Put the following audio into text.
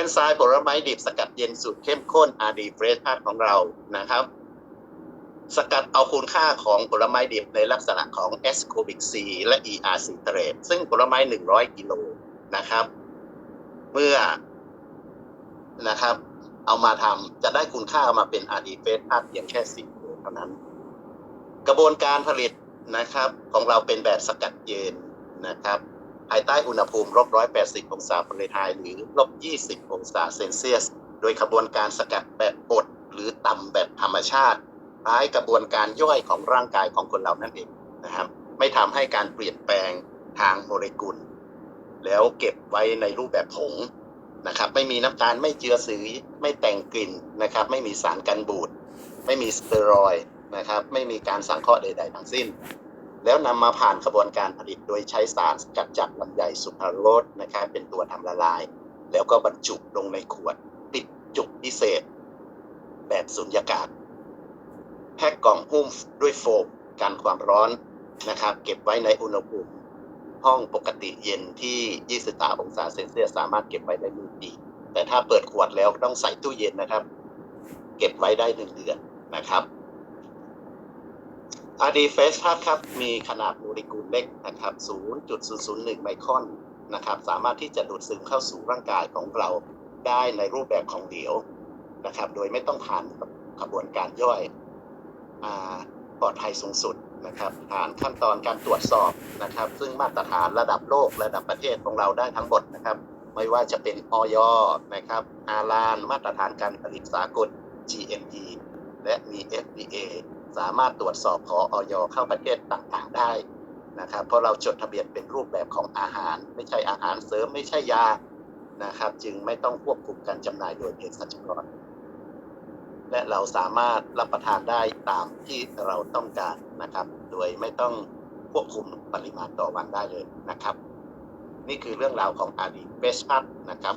เป็นทรายผลไม้ดิบสกัดเย็นสูตรเข้มข้น RD Fresh ของเรานะครับ สกัดเอาคุณค่าของผลไม้ดิบในลักษณะของ a s c o b i c C และ ER c i t r a t e ซึ่งผลไม้ 100 กิโลนะครับ เมื่อนะครับ เอามาทำจะได้คุณค่ามาเป็น RD Fresh เพียงแค่10โลเท่านั้น กระบวนการผลิตนะครับ ของเราเป็นแบบสกัดเย็นนะครับ ภายใต้อุณหภูมิลบ180 องศาฟาเรนไฮต์หรือลบ 20 องศาเซนเซียส โดยกระบวนการสกัดแบบบดหรือตำแบบธรรมชาติคล้ายกระบวนการย่อยของร่างกายของคนเรานั่นเองนะครับ ไม่ทำให้การเปลี่ยนแปลงทางโมเลกุล แล้วเก็บไว้ในรูปแบบผงนะครับ ไม่มีน้ำตาลไม่เจือสีไม่แต่งกลิ่นนะครับ ไม่มีสารกันบูด ไม่มีสเตียรอยนะครับ ไม่มีการสังเคราะห์ใด ๆ ทั้งสิ้น แล้วนำมาผ่านกระบวนการผลิตโดยใช้สารสกัดจากลำไยสุภาโรสนะครับเป็นตัวทำละลาย แล้วก็บรรจุลงในขวดติดจุกพิเศษ แบบสุญญากาศแพ็กกล่องหุ้มด้วยโฟมกันความร้อนนะครับ เก็บไว้ในอุณหภูมิห้องปกติเย็นที่ 23 องศาเซนเซียสสามารถเก็บไว้ได้หนึ่งปี แต่ถ้าเปิดขวดแล้วต้องใส่ตู้เย็นนะครับ เก็บไว้ได้หนึ่งเดือนนะครับ RD Face ครับ มีขนาดโมเลกุลเล็กนะครับ 0.001 ไมครอนนะครับ สามารถที่จะดูดซึมเข้าสู่ร่างกายของเราได้ในรูปแบบของเหลวนะครับ โดยไม่ต้องผ่านกระบวนการย่อยอปลอดภัยสูงสุดนะครับผ่านขั้นตอนการตรวจสอบนะครับ ซึ่งมาตรฐานระดับโลกระดับประเทศของเราได้ทั้งหมดนะครับ ไม่ว่าจะเป็นออยนะครับอาลาน มาตรฐานการผลิตสากล GMP และมี FDA สามารถตรวจสอบขอออยเข้าประเทศต่างๆได้นะครับ เพราะเราจดทะเบียนเป็นรูปแบบของอาหาร ไม่ใช่อาหารเสริมไม่ใช่ยานะครับ จึงไม่ต้องควบคุมการจำหน่ายโดยเภสัชกรและเราสามารถรับประทานได้ตามที่เราต้องการนะครับ โดยไม่ต้องควบคุมปริมาณต่อวันได้เลยนะครับ นี่คือเรื่องราวของอาดีเบสพัทนะครับ